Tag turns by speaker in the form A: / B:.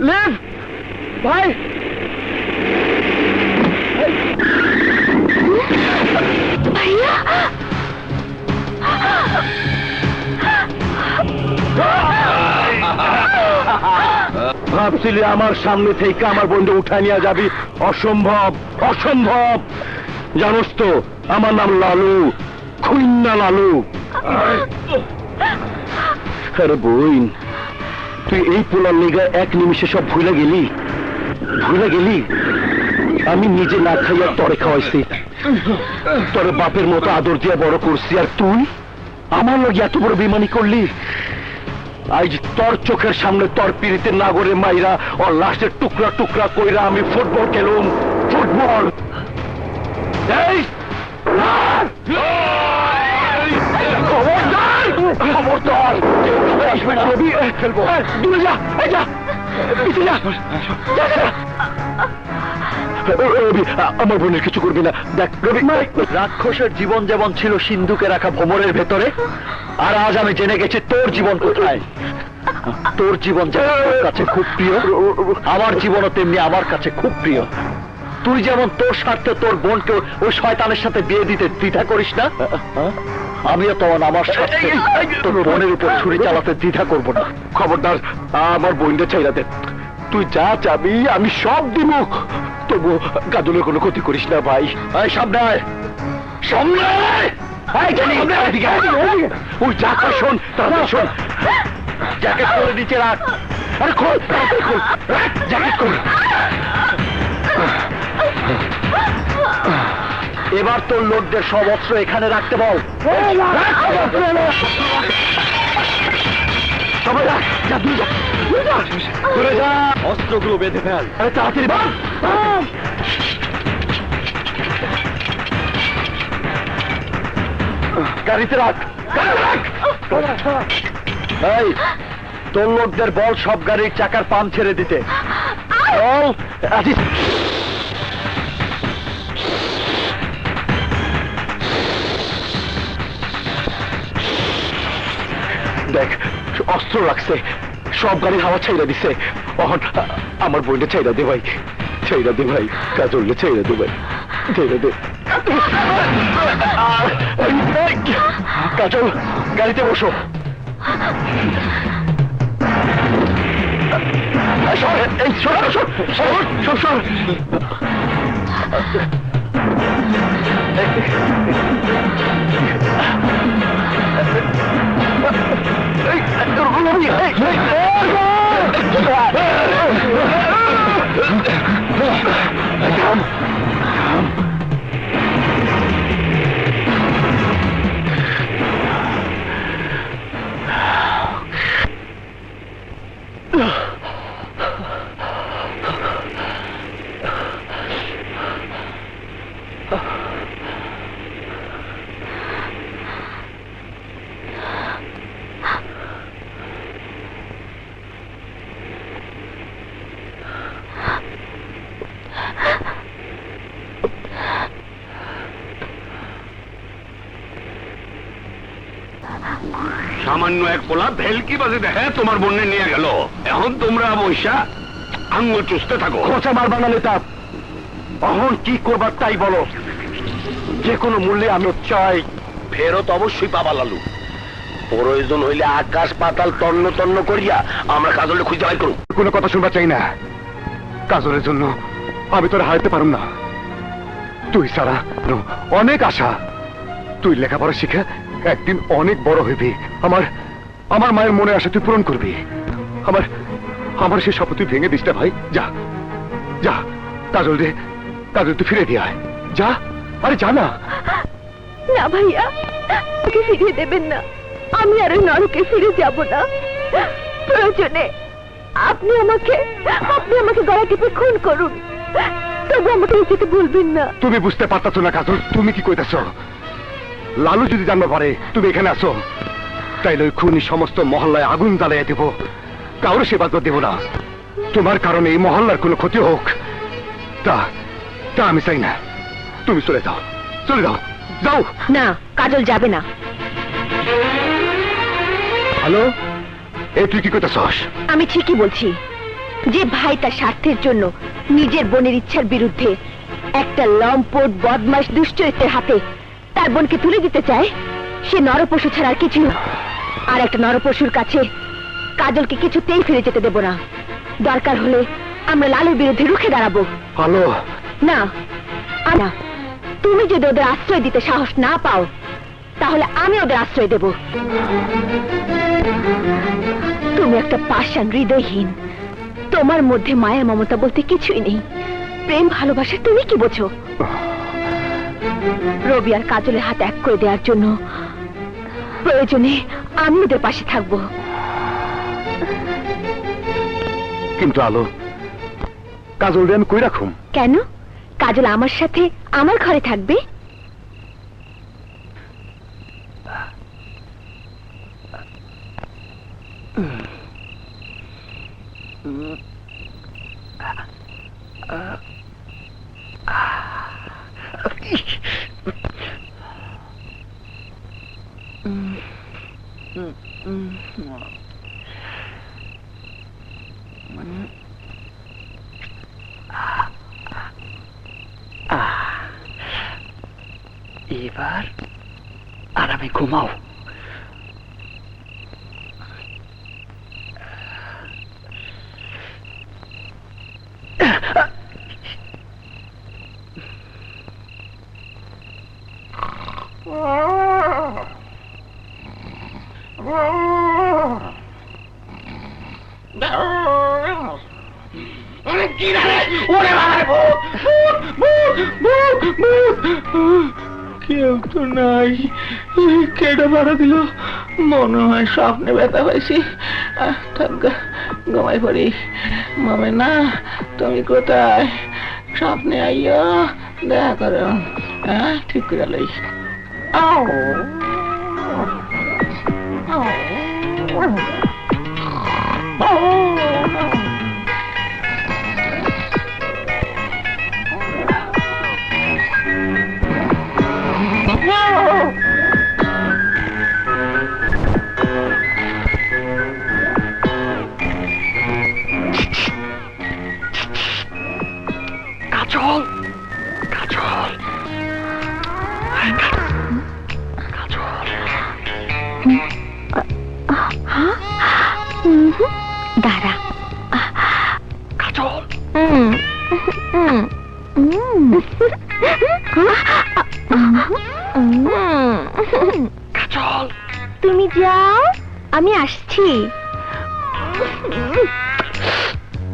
A: Leave ভাই।
B: ভাইয়া।
A: ভাবছিলি আমার সামনে থেকে আমার বন্ধু উঠায় নিয়ে যাবি? অসম্ভব অসম্ভব। জানোস তো আমার নাম লালু, খুইন্না লালু। আরে বইন তুই এই পোলার লেগা এক নিমিষে সব ভুলে গেলি? ভুলে গেলি? আমি নিজে না খাইয়া তরে খাওয়াইছি। তোরে বাপের মতো আদর দিয়া বড় করছি, আর তুই আমার লগে এত বড় বেমানি করলি? আজ তোর চোখের সামনে তোর পিড়িতে নাগরে মাইরা ও লাশের টুকরা টুকরা কইরা আমি ফুটবল খেলুম, ফুটবল। এই! আমার বোনের কিছু করবি না দেখ রবি রাক্ষসের জীবন যেমন ছিল সিন্ধুকে রাখা ভ্রমরের ভেতরে, আর আজ আমি জেনে গেছি তোর জীবন কোথায়। তোর জীবন যেমন কাছে খুব প্রিয়, আমার জীবনও তেমনি আমার কাছে খুব প্রিয়। তুই যেমন তোর স্বার্থে তোর বোনকে ওই শয়তানের সাথে বিয়ে দিতে দ্বিধা করিস না আমিও তখন আমার স্বার্থে তোর বোনের উপর ছুরি চালাতে দ্বিধা করব না। খবরদার আমার বোনটা চাইরা দে। তুই যা চাবি আমি সব দিব। তবু গাদুলের কোনো ক্ষতি করিস না ভাই। সামনে। সামনে। ওই যা শোন তাড়াতাড়ি শোন। জ্যাকেট করে নিচে রাখ। আরে খোল খোল। রাখ, জ্যাকেট খোল। এবার তোর লোকদের সব অস্ত্র এখানে রাখতে বল। অস্ত্রগুলো বেঁধে ফেল। গাড়িতে রাখ। এই, তোর লোকদের বল সব গাড়ির চাকার পাম ছেড়ে দিতে। বল। আজিজ দেখ অস্ত্র রাখছে সব গাড়ি হাওয়া ছাইরা দিছে। অহন আমার বইটা ছাইরা দে ভাই। ছাইরা দে ভাই কাজললে ছাইরা দে ভাই। ছাইরা দে। কাজল গাড়িতে বসো। সর,
C: সামান্য এক পোলা ভেলকি বাজে দেখে তোমার বন্যে নিয়ে গেল। এখন তোমরা বৈশা আঙ্গুল চুষতে থাকো।
A: খোঁচা মারবা না নেতা অহন কি করবার তাই বলো। যে কোনো মূল্যে আমি চাই।
C: ফেরত অবশ্যই পাবা লালু। প্রয়োজন হইলে আকাশ পাতাল তন্ন তন্ন করিয়া আমরা কাজলে খুঁজে বাই করুন।
A: কোনো কথা শুনবা চাই না। কাজলের জন্য আমি তোর হারাতে পারুম না। তুই সারা অনেক আশা। তুই লেখাপড়া শিখে একদিন অনেক বড় হইবি। আমার আমার মায়ের মনে আশা তুই পূরণ করবি। আমার আমার সে শপথ তুই ভেঙে দিস না ভাই। যা যা কাজল রে কাজল তুই ফিরে দিয়ে আয়। যা আরে যা না।
B: না ভাইয়া ওকে ফিরিয়ে দেবেন না। আমি আর ওই নরকে ফিরে যাব না। প্রয়োজনে আপনি আমাকে আপনি আমাকে গলা টিপে খুন করুন। তবু আমাকে যেতে ভুলবেন না।
A: তুমি বুঝতে পারতাছো না কাজল তুমি কি কইতাছ? লালু যদি জানতে পারে তুমি এখানে আসো তাইলে ওই খুনি সমস্ত মহল্লায় আগুন জ্বালিয়ে দেব। কারও সেবা দেব না। তোমার কারণে এই মহল্লার কোনো ক্ষতি হোক তা তা আমি চাই না। তুমি চলে যাও। চলে যাও। যাও।
B: না কাজল যাবে না।
A: হ্যালো এই তুই কি করতেছস?
B: আমি ঠিকই বলছি। যে ভাই তার স্বার্থের জন্য নিজের বোনের ইচ্ছার বিরুদ্ধে একটা লম্পট বদমাস দুশ্চরিত্রের হাতে তার বোনকে তুলে দিতে চায় সে নরপশু ছাড়া আর কিছু না। আর একটা নরপশুর কাছে কাজলকে কিছুতেই ফিরে যেতে দেব না। দরকার হলে আমরা লালের বিরুদ্ধে রুখে দাঁড়াবো।
A: হ্যালো
B: না আ- না। তুমি যদি ওদের আশ্রয় দিতে সাহস না পাও তাহলে আমি ওদের আশ্রয় দেব। তুমি একটা পাষাণ হৃদয়হীন। তোমার মধ্যে মায়া মমতা বলতে কিছুই নেই। প্রেম ভালোবাসা তুমি কি বোঝো? রবি আর কাজলের হাত এক করে দেওয়ার জন্য প্রয়োজনে আমি ওদের পাশে থাকব।
A: কিন্তু আলো কাজল রে আমি কই রাখুম?
B: কেন? কাজল আমার সাথে আমার ঘরে থাকবে?
A: Uhum. Ah. Ah. Ivar, ara mai cu.
D: কেউ তো নাই। কেটে দিল। মনে হয় স্বপ্নে ব্যথা পাইছি। আহ, থাক গা, ঘুমাই পড়ি। মামে না তুমি কোথায়? স্বপ্নে আইয়া দেখা করো। হ্যাঁ ঠিক করে লই। আও।
A: কাজল
B: তুমি যাও আমি আসছি।